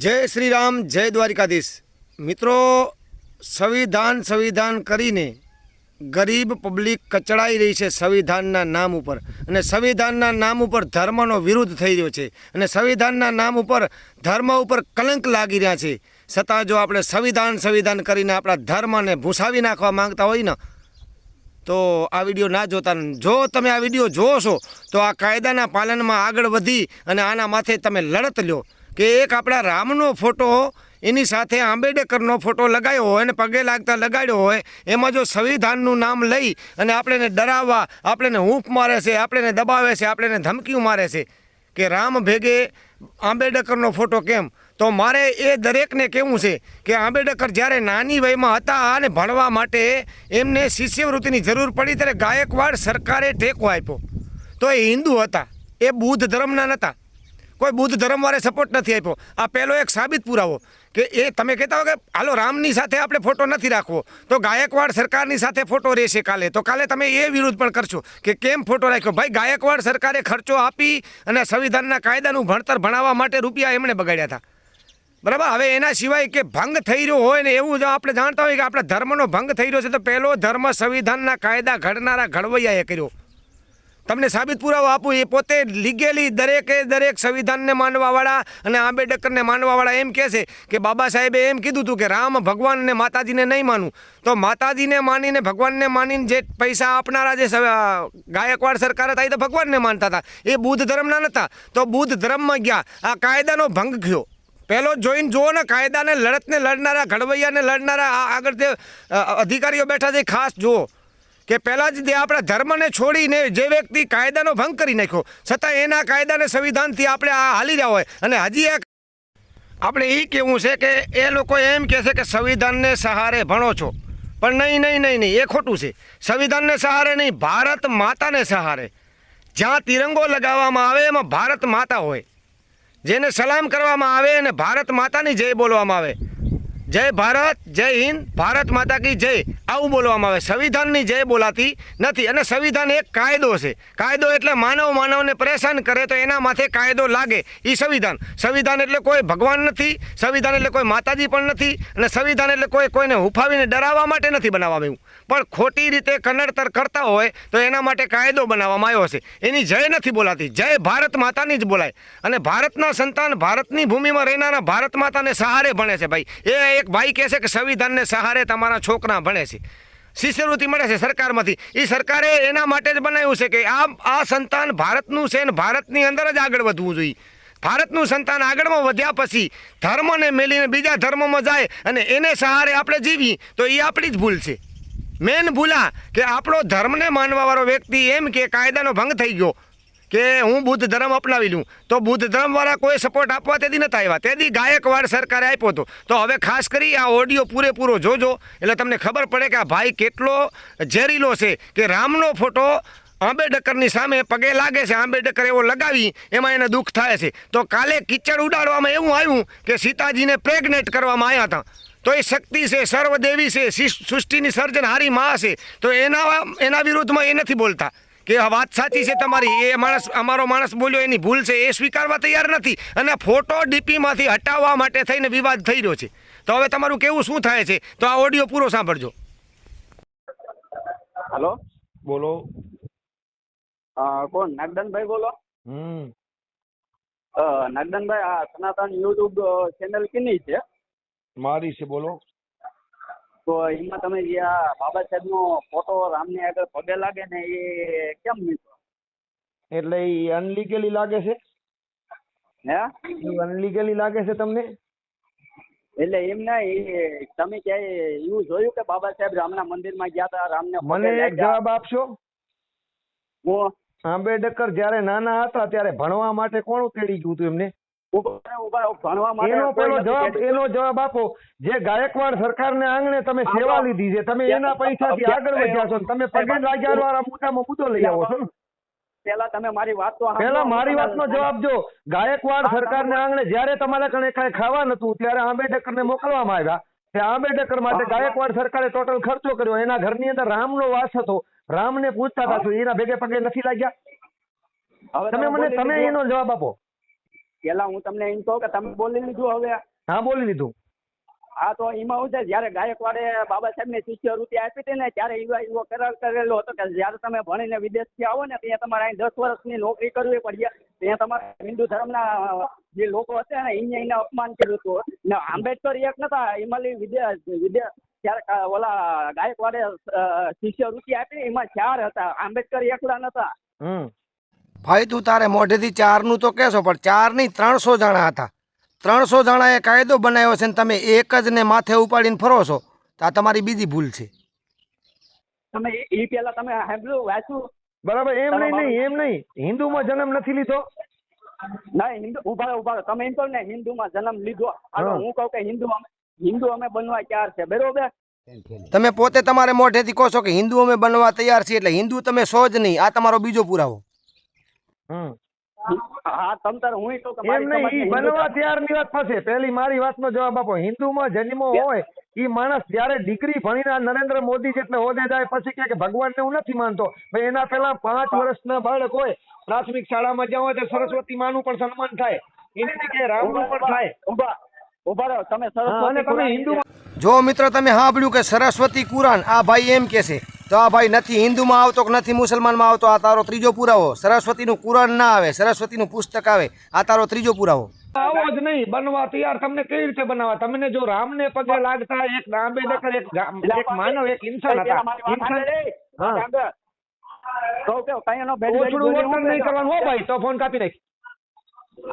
જય શ્રી રામ જય દ્વારિકાધીશ. મિત્રો, સંવિધાન સંવિધાન કરીને ગરીબ પબ્લિક કચડાઈ રહી છે સંવિધાનના નામ ઉપર. અને સંવિધાનના નામ ઉપર ધર્મનો વિરુદ્ધ થઈ રહ્યો છે. અને સંવિધાનના નામ ઉપર ધર્મ ઉપર કલંક લાગી રહ્યા છે. છતાં જો આપણે સંવિધાન સંવિધાન કરીને આપણા ધર્મને ભૂસાવી નાખવા માંગતા હોય ને, તો આ વીડિયો ના જોતા. જો તમે આ વીડિયો જોશો તો આ કાયદાના પાલનમાં આગળ વધી અને આના માથે તમે લડત લ્યો. કે એક આપણા રામનો ફોટો એની સાથે આંબેડકરનો ફોટો લગાવ્યો હોય અને પગે લાગતા લગાડ્યો હોય, એમાં જો સંવિધાનનું નામ લઈ અને આપણને ડરાવવા, આપણને હૂંફ મારે છે, આપણને દબાવે છે, આપણને ધમકીઓ મારે છે, કે રામ ભેગે આંબેડકરનો ફોટો કેમ? તો મારે એ દરેકને કહેવું છે કે આંબેડકર જ્યારે નાની વયમાં હતા અને ભણવા માટે એમને શિષ્યવૃત્તિની જરૂર પડી, ત્યારે ગાયકવાડ સરકારે ટેકો આપ્યો. તો એ હિન્દુ હતા, એ બુદ્ધ ધર્મના નહોતા કોઈ બુદ્ધ ધર્મવાળે સપોર્ટ નથી આપ્યો. આ પહેલો એક સાબિત પુરાવો કે એ તમે કહેતા હો કે હાલો રામની સાથે આપણે ફોટો નથી રાખવો. તો ગાયકવાડ સરકારની સાથે ફોટો રહેશે કાલે. તો કાલે તમે એ વિરુદ્ધ પણ કરશો કે કેમ ફોટો રાખ્યો? ભાઈ, ગાયકવાડ સરકારે ખર્ચો આપી અને સંવિધાનના કાયદાનું ભણતર ભણાવવા માટે રૂપિયા એમણે બગાડ્યા હતા. બરાબર? હવે એના સિવાય કે ભંગ થઈ રહ્યો હોય ને એવું જો આપણે જાણતા હોય કે આપણા ધર્મનો ભંગ થઈ રહ્યો છે, તો પહેલો ધર્મ સંવિધાનના કાયદા ઘડનારા ઘડવૈયાએ કર્યો. તમને સાબિત પુરાવો આપું, એ પોતે લીગેલી દરેકે દરેક સંવિધાનને માનવાવાળા અને આંબેડકરને માનવાવાળા એમ કહે છે કે બાબા સાહેબે એમ કીધું હતું કે રામ ભગવાન ને માતાજીને નહીં માનવું તો માતાજીને માનીને ભગવાનને માનીને જે પૈસા આપનારા જે ગાયકવાડ સરકાર હતા એ તો ભગવાનને માનતા હતા. એ બુદ્ધ ધર્મના નહોતા તો બુદ્ધ ધર્મમાં ગયા. આ કાયદાનો ભંગ થયો. પહેલો જોઈને જુઓ ને, કાયદાને લડતને લડનારા, ઘડવૈયાને લડનારા આગળ જે અધિકારીઓ બેઠા છે ખાસ જુઓ. કે પહેલાં જ તે આપણા ધર્મને છોડીને જે વ્યક્તિ કાયદાનો ભંગ કરી નાખ્યો, છતાં એના કાયદાને સંવિધાનથી આપણે આ હાલી રહ્યા હોય. અને હજી એક આપણે એ કહેવું છે કે એ લોકો એમ કહે છે કે સંવિધાનને સહારે ભણો છો. પણ નહીં નહીં નહીં નહીં, એ ખોટું છે. સંવિધાનને સહારે નહીં, ભારત માતાને સહારે. જ્યાં તિરંગો લગાવવામાં આવે, એમાં ભારત માતા હોય. જેને સલામ કરવામાં આવે અને ભારત માતાની જય બોલવામાં આવે. જય ભારત, જય હિન્દ, ભારત માતા કી જય. આવું બોલવામાં આવે. સંવિધાનની જય બોલાતી નથી અને સંવિધાન એક કાયદો છે. કાયદો એટલે માનવ માનવને પરેશાન કરે તો એના માથે કાયદો લાગે. એ સંવિધાન. સંવિધાન એટલે કોઈ ભગવાન નથી, સંવિધાન એટલે કોઈ માતાજી પણ નથી અને સંવિધાન એટલે કોઈ કોઈને હુફાવીને ડરાવવા માટે નથી બનાવવામાં આવ્યું. પણ ખોટી રીતે કન્નડતર કરતા હોય તો એના માટે કાયદો બનાવવામાં આવ્યો છે. એની જય નથી બોલાતી. જય ભારત માતાની જ બોલાય. અને ભારતના સંતાન ભારતની ભૂમિમાં રહેનારા ભારત માતાને સહારે ભણે છે ભાઈ. એ એક ભાઈ કહે છે કે સંવિધાનને સહારે તમારા છોકરા ભણે છે. શિષ્યવૃત્તિ મળે છે સરકારમાંથી. એ સરકારે એના માટે જ બનાવ્યું છે કે આ આ સંતાન ભારતનું છે ને ભારતની અંદર જ આગળ વધવું જોઈએ. ભારતનું સંતાન આગળમાં વધ્યા પછી ધર્મને મેલીને બીજા ધર્મમાં જાય અને એને સહારે આપણે જીવીએ, તો એ આપણી જ ભૂલ છે. મેન ભૂલા કે આપણો ધર્મને માનવાવાળો વ્યક્તિ એમ કે કાયદાનો ભંગ થઈ ગયો કે હું બુદ્ધ ધર્મ અપનાવી લઉં, તો બુદ્ધ ધર્મવાળા કોઈ સપોર્ટ આપવા તેથી નતા આવ્યા. તેથી ગાયકવાડ સરકારે આપ્યો હતો. તો હવે ખાસ કરી આ ઓડિયો પૂરેપૂરો જોજો, એટલે તમને ખબર પડે કે આ ભાઈ કેટલો ઝેરીલો છે કે રામનો ફોટો આંબેડકરની સામે પગે લાગે છે. આંબેડકર એવો લગાવી, એમાં એને દુઃખ થાય છે. તો કાલે કિચડ ઉડાડવામાં એવું આવ્યું કે સીતાજીને પ્રેગ્નેટ કરવામાં આવ્યા હતા. તો એ શક્તિ છે સર્વદેવી છે સૃષ્ટિની સર્જનહારી મા છે. તો એના એના વિરુદ્ધમાં એ નથી બોલતા. કે આ વાત સાચી છે તમારી એ માણસ અમારો માણસ બોલ્યો એની ભૂલ છે એ સ્વીકારવા તૈયાર નથી. અને ફોટો ડીપીમાંથી હટાવવા માટે થઈને વિવાદ થઈ રહ્યો છે. તો હવે તમારું કેવું શું થાય છે? તો આ ઓડિયો પૂરો સાંભળજો. હલો? બોલો. કોણ? નાગદનભાઈ બોલો? હમ. નાગદાનભાઈ આ સનાતન યુટ્યુબ ચેનલ કેની છે? મારી છે બોલો. તો એમાં તમે જે આ બાબા સાહેબનો ફોટો રામને આગળ પગે લાગે ને એ કેમ મૂક્યો એટલે એ અનલીગલી લાગે છે? હે? એ અનલીગલી લાગે છે તમને? એટલે એમ ના એ તમે ક્યાંય એવું જોયું કે બાબા સાહેબ રામના મંદિરમાં ગયા હતા રામને મને એક જવાબ આપશો? આંબેડકર જ્યારે નાના હતા ત્યારે ભણવા માટે કોણ તેડી ગયું હતું એમને? એનો પેલો જવાબ એનો જવાબ આપો. જે ગાયકવાડ સરકારને આંગણે તમે સેવા લીધી છે તમે એના પૈસાથી આગળ વધ્યા છો ને તમે પગે લાગ્યા વાળા મુદ્દામાં મુદ્દો લઈ આવો. છો પેલા તમે મારી વાત તો પેલા મારી વાતનો જવાબ જો. ગાયકવાડ સરકારને આંગણે જ્યારે તમારા કણે કાંઈ ખાવા નતું ત્યારે આંબેડકરને મોકલવામાં આવ્યા. તે આંબેડકર માટે ગાયકવાડ સરકારે ટોટલ ખર્ચો કર્યો. એના ઘરની અંદર રામનો વાસ હતો. રામને પૂછતા હતા એના ભેગે પગે નથી લાગ્યા? હવે તમે મને તમે એનો જવાબ આપો. પેલા હું તમને એમ કહું કે તમે બોલી લીધું હવે. હા બોલી લીધું. હા તો એમાં હું છે જયારે ગાયકવાડે બાબા સાહેબ ને શિષ્યવૃત્તિ આપી હતી ને ત્યારે એવા એવો કરાર કરેલો હતો કે જયારે તમે ભણીને વિદેશથી આવો ને ત્યાં તમારે અહીં દસ વર્ષની નોકરી કરવી પડી. ત્યાં તમારે હિન્દુ ધર્મના જે લોકો હતા ને એને એને અપમાન કર્યું હતું. ને આંબેડકર એક નતા એમાં વિદેશ વિદેશ ત્યારે ઓલા ગાયકવાડે શિષ્યવૃત્તિ આપી એમાં ચાર હતા. આંબેડકર એકલા નતા. ભાઈ તું તારે મોઢેથી ચારનું તો કહેશો પણ ચાર નહીં ત્રણસો જણા હતા. ત્રણસો જણાએ કાયદો બનાવ્યો છે ને તમે એક જ ને માથે ઉપાડીને ફરો છો તો આ તમારી બીજી ભૂલ છે. તમે એ પેલા તમે સાંભળ્યું વાંચ્યું? બરાબર એમ નહીં નહીં એમ નહીં. હિન્દુમાં જન્મ નથી લીધો. ના હિન્દુ ઊભા ઊભા તમે એમ કહો ને હિન્દુમાં જન્મ લીધો. હાલો હા. કહું કે હિન્દુ અમે હિન્દુ અમે બનવા તૈયાર છે બરોબર? તમે પોતે તમારે મોઢેથી કહો છો કે હિન્દુ અમે બનવા તૈયાર છીએ એટલે હિન્દુ તમે સો જ નહીં આ તમારો બીજો પુરાવો. હા તમ તારે હું કહું એમ નહીં ઈ બનવા ત્યારની વાત થશે પહેલી મારી વાતનો જવાબ આપો. હિન્દુમાં જન્મ હોય ઈ માણસ જ્યારે ડિગ્રી ભણીને નરેન્દ્ર મોદી જેટલે હોદે જાય પછી કે ભગવાનને હું નથી માનતો. ભાઈ એના પહેલા પાંચ વર્ષના બાળક હોય પ્રાથમિક શાળામાં જ્યાં હોય તો સરસ્વતી માનું પણ સન્માન થાય. એની રામ રામનું પણ થાય. ઊભા ઊભા રહો તમે સરસ્વતી તમે કુરાન જો મિત્ર તમે સાંભળ્યું કે સરસ્વતી કુરાન આ ભાઈ એમ કે છે તો આ ભાઈ નથી હિન્દુમાં આવતો કે નથી મુસલમાનમાં આવતો આ તારો ત્રીજો પુરાવો સરસ્વતીનું કુરાન ના આવે સરસ્વતીનું પુસ્તક આવે આ તારો ત્રીજો પુરાવો આવો જ નહીં બનવા તૈયાર તમને કેવી રીતે બનાવવા તમને જો રામને પગે લાગતા એક આંબેડકર એક એક માનવ એક ઇન્સાન હતા ઇન્સાન રે. હા. સાંભળ. કે કઈ એનો બેડ બેડ ઓછડું વર્તન નહીં કરવાનું હો ભાઈ તો ફોન કાપી નાખ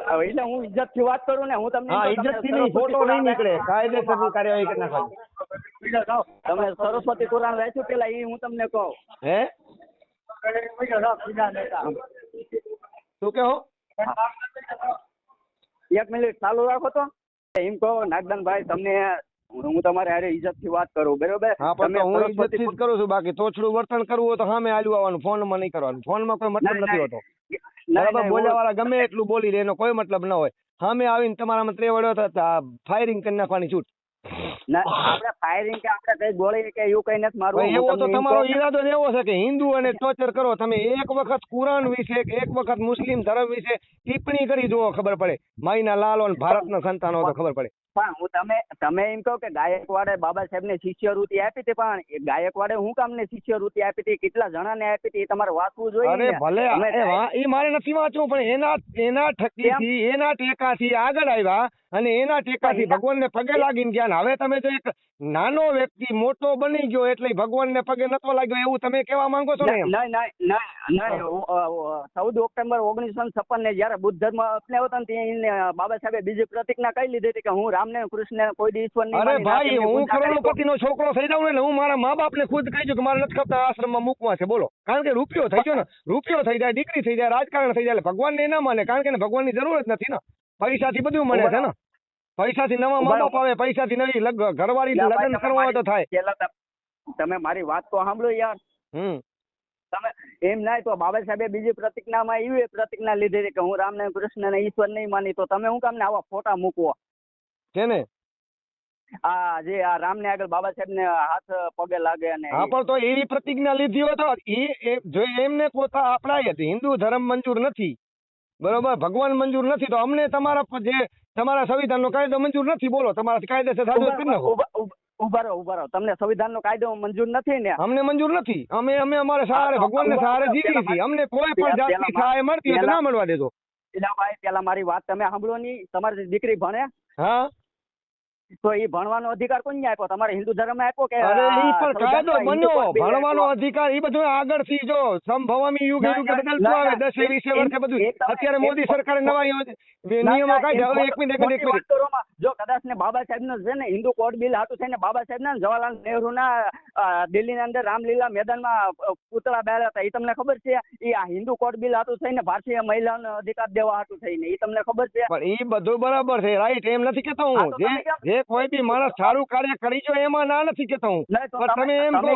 હવે એટલે હું ઇજ્જતથી વાત કરું ને હું તમને ઇજ્જતથી નહીં ફોટો નહીં નીકળે કાયદેસર કાયદેસરની કાર્યવાહી કરી નાખવાની તમે સરસ્વતી કુરાન વાંચ્યું પેલા એ હું તમને કહું. હે? શું કહો? એક મિનિટ ચાલુ રાખો તો. એમ કહો નાગદાનભાઈ તમને હું તમારે હારે ઇજ્જતથી વાત કરું બરોબર? હા પણ હું ઇજ્જતથી કરું છું. બાકી તોછડું વર્તન કરવું હોય તો સામે આલ્યું આવવાનું ફોનમાં નહીં કરવાનું. ફોનમાં કોઈ મતલબ નથી હોતો. બરાબર? બોલ્યા વાળા ગમે એટલું બોલી લે એનો કોઈ મતલબ ન હોય. સામે આવીને તમારામાં ત્રેવડ્યો ફાયરિંગ કરી નાખવાની છૂટ. આપણે ફાયરિંગ કે આપણે કઈ ગોળી કે એવું કઈ નથી મારવું એવો તો તમારો ઈરાદો એવો છે કે હિન્દુ અને ટોર્ચર કરો તમે એક વખત કુરાન વિશે એક વખત મુસ્લિમ ધર્મ વિશે ટિપ્પણી કરી જુઓ ખબર પડે. માઈના લાલો અને ભારતના સંતાનો તો ખબર પડે. પણ હું તમે તમે એમ કહો કે ગાયકવાડે બાબા સાહેબ ને શિષ્યવૃત્તિ આપી હતી પણ એ ગાયકવાડે હું કામ ને શિષ્યવૃત્તિ આપી હતી? કેટલા જણાને આપી હતી? એ તમારે વાંચવું જોઈએ અરે ભલે એ એ મારે નથી વાંચવું પણ એના એના ઠકીથી એના ટેકાથી આગળ આવ્યા અને એના ટેકાથી ભગવાનને પગે લાગીને ગયા ને હવે તમે જો એક નાનો વ્યક્તિ મોટો બની ગયો એટલે ભગવાનને પગે નતો લાગ્યો એવું તમે કહેવા માંગો છો ને ચૌદ ઓક્ટોબર ઓગણીસો ને છપ્પન ને જયારે બુદ્ધ ધર્મ અપનાવ્યો હતો ત્યાં બાબા સાહેબે બીજી પ્રતિજ્ઞા કહી લીધી હતી કે હું રામ ને કૃષ્ણ કોઈ દિવસ ઈશ્વર નહીં અરે ભાઈ હું પૂજા નો છોકરો થઈ જાઉં ને હું મારા મા બાપને ખુદ કહી દઉં કે મારે નથી ખપતા આશ્રમમાં મૂકવા છે બોલો કારણ કે રૂપિયો થઈ ગયો ને રૂપિયો થઈ જાય દીકરી થઈ જાય રાજકારણ થઈ જાય ભગવાન ભગવાનને ના માને કારણ કે ભગવાનની જરૂર જ નથી ને પૈસાથી બધું મળે છે ને? પૈસાથી નવા મા બાપ આવે પૈસાથી નવી ઘરવાળી લગ્ન કરવા તો થાય. તમે- મારી વાત તો સાંભળો યાર. હમ. તમે એમ ના તો બાબા સાહેબે બીજી પ્રતિજ્ઞામાં એવી પ્રતિજ્ઞા લીધી કે હું રામને કૃષ્ણ ને ઈશ્વર નહીં માની તો તમે હું કામ ને આવા ફોટા મૂકવો? છે ને આ જે આ રામ ને આગળ બાબા સાહેબ ને હાથ પગે લાગે અને હા પણ તો એવી પ્રતિજ્ઞા લીધી હોય તો એ જો એમને પોતા આપણા હિન્દુ ધર્મ મંજૂર નથી. બરોબર? ભગવાન મંજૂર નથી. તો અમને તમારા જે તમારા સંવિધાનનો કાયદો મંજૂર નથી બોલો. તમારા કાયદેસર ઉભા- કરી નાખો ઉભા- ઉભા- ઊભા રહો ઊભા રહો. તમને સંવિધાનનો કાયદો મંજૂર નથી ને? અમને મંજૂર નથી. અમે અમે અમારે સહારે ભગવાનને સહારે જીવીએ છીએ. અમને કોઈ પણ જાતની સહાય મળતી હોય તો ના મળવા દેજો. પેલા ભાઈ પેલા મારી વાત તમે સાંભળો નહીં તમારી દીકરી ભણે. હા? તો એ ભણવાનો અધિકાર કોને આપ્યો? તમારે હિન્દુ ધર્મ આપ્યો કે અરે એ પણ કાયદો બન્યો. ભણવાનો અધિકાર એ બધું આગળથી જો સમભવામી યુગ ના, યુગે બદલતું આવે ના. દસે વીસે એક- વર્ષે બધું. અત્યારે મોદી સરકારે નવા નિયમો કાઢ્યા. હવે એક મિનિટ એક મિનિટ એક મિનિટ. જો કદાચ ને બાબા સાહેબ નો છે ને હિન્દુ કોડ બિલ હાટું થઈને બાબા સાહેબ ના જવાહરલાલ નહેરુ ના દિલ્હી ની અંદર રામલીલા મેદાનમાં પૂતળા બેહાડ્યા હતા. એ તમને ખબર છે? એ આ હિન્દુ કોડ બિલ હાટું થઈને ભારતીય મહિલાઓને અધિકાર દેવા હાટું થઈને એ તમને ખબર છે? પણ એ બધું બરાબર છે. રાઈટ એમ નથી કેતો હું. જે જે કોઈ બી માણસ સારું કાર્ય કરી જો એમાં ના નથી કેતો હું. પણ તમે એમ કહો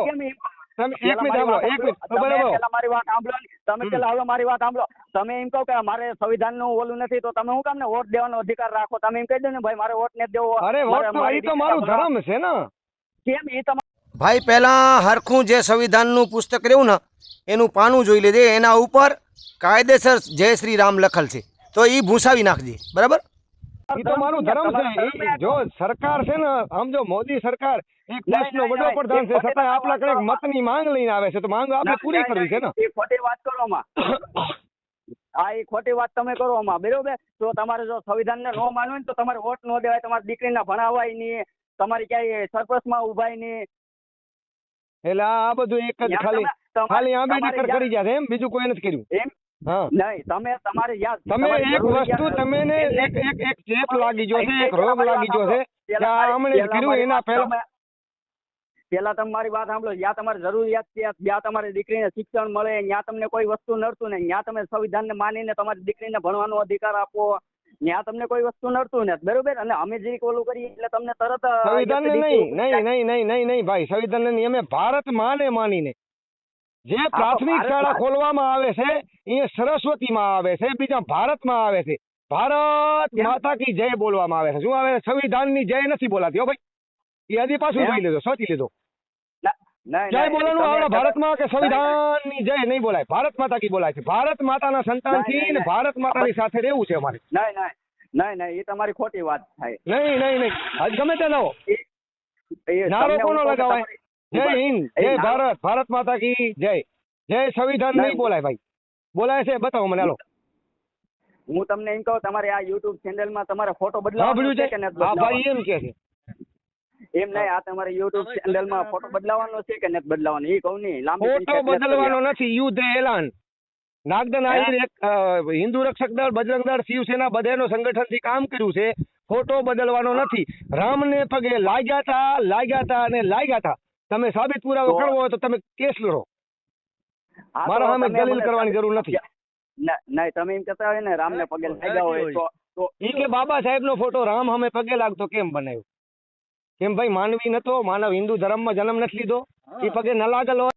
તમે એક મિનિટ સાંભળો એક મિનિટ બરાબર. મારી વાત સાંભળો તમે પેલા હવે મારી વાત સાંભળો. તમે એમ કહો કે મારે સંવિધાનનું ઓલું નથી તો તમે શું કામ ને વોટ દેવાનો અધિકાર રાખો? તમે એમ કહી દો ને ભાઈ મારે વોટ નથી દેવો. અરે વોટ તો મારી તો મારું ધર્મ છે ને. કેમ એ તમારે ભાઈ પેલા હરખું જે સંવિધાનનું પુસ્તક રહ્યું ને એનું પાનું જોઈ લેજે. એના ઉપર કાયદેસર જય શ્રી રામ લખેલ છે. તો એ ભૂસાવી નાખજે. બરાબર? ઈ તો મારું ધર્મ છે. જો સરકાર છે ને આમ જો મોદી સરકાર એક દેશનો વડો પ્રધાન છે. છતાં આપણા કડે મતની માંગ લઈને આવે છે તો માંગ આપણે પૂરી કરવી છે ને? એ ખોટી વાત કરો આ એ ખોટી વાત તમે કરો આમાં બરોબર? તો તમારે જો સંવિધાનને ન માનવું ને તો તમારે વોટ ન દેવાય તમારી દીકરીને ભણાવાય નહીં તમારી ક્યાંય સરપંચમાં ઉભાય નહીં. એટલે આ બધું એક જ ખાલી ખાલી તમારે આંબેડકર કરી જાય એમ? બીજું કોઈ નથી કર્યું. એમ? નહીં તમે તમારે યાદ તમે એક વસ્તુ તમે ને એક એક એક ચેપ લાગી ગયો છે એક રોગ લાગી ગયો છે હમણે કર્યું એના પહેલા. પેલા તમે મારી વાત સાંભળો જ્યાં તમારે જરૂરિયાત છે જ્યાં તમારી દીકરીને શિક્ષણ મળે ત્યાં તમને કોઈ વસ્તુ નડતું નહીં. ત્યાં તમે સંવિધાનને માનીને તમારી દીકરીને ભણવાનો અધિકાર આપો. ત્યાં તમને કોઈ વસ્તુ નડતું ને બરોબર? અને અમે જે ઓલું કરીએ એટલે તમને તરત સંવિધાન નહીં નહીં નહીં નહીં નહીં નહીં ભાઈ. સંવિધાન નહીં અમે ભારત માને માનીને જે પ્રાથમિક શાળા ખોલવામાં આવે છે એ સરસ્વતીમાં આવે છે બીજા ભારતમાં આવે છે. ભારત માતા કી જય બોલવામાં આવે છે. શું આવે? સંવિધાનની જય નથી બોલાતી હો ભાઈ. એ હજી પાછું જોઈ લેજો સોચી લેજો. જય બોલવાનું આવડે ભારતમાં કે સંવિધાનની જય નહીં બોલાય? ભારત માતા કી બોલાય છે. ભારત માતાના સંતાનથી થી ને. ભારત માતાની સાથે રહેવું છે અમારે. નહીં નહીં નહીં નહીં એ તમારી ખોટી વાત થાય. નહીં નહીં નહીં. ગમે તે લાવો નારો કોનો લગાવાય? જય હિન્દ જય ભારત ભારત માતા કી જય. જય સંવિધાન નહીં. બોલાય ભાઈ. બોલાય છે બતાવો મને હાલો. હું તમને એમ કહું તમારે આ યુટ્યુબ ચેનલમાં તમારે ફોટો બદલાવાનો છે? કે નથી હા? ભાઈ એમ કે છે. એમ નહીં આ તમારે યુટ્યુબ ચેનલમાં ફોટો બદલાવાનો છે કે નથી બદલાવાનો એ કહું નહીં લાંબી ફોટો બદલવાનો નથી યુદ્ધ એલાન. નાગદન આહિર એક હિન્દુ રક્ષક દળ બજરંગ દળ શિવસેના બધાનો સંગઠનથી કામ કર્યું છે. ફોટો બદલવાનો નથી. રામને પગે લાગ્યા તા લાગ્યા તા અને લાગ્યા તા. તમે સાબિત પુરાવો કરવો હોય તો તમે કેસ લડો મારા સામે દલીલ કરવાની જરૂર નથી. ના, નહીં તમે એમ કહેતા હોય ને રામને પગે લાગ્યા હોય તો તો ઈ કે બાબા સાહેબ નો ફોટો રામ સામે પગે લાગતો કેમ બનાવ્યો? કેમ ભાઈ માનવી નતો માનવ હિન્દુ ધર્મમાં જન્મ નથી લીધો? એ પગે ન લાગેલો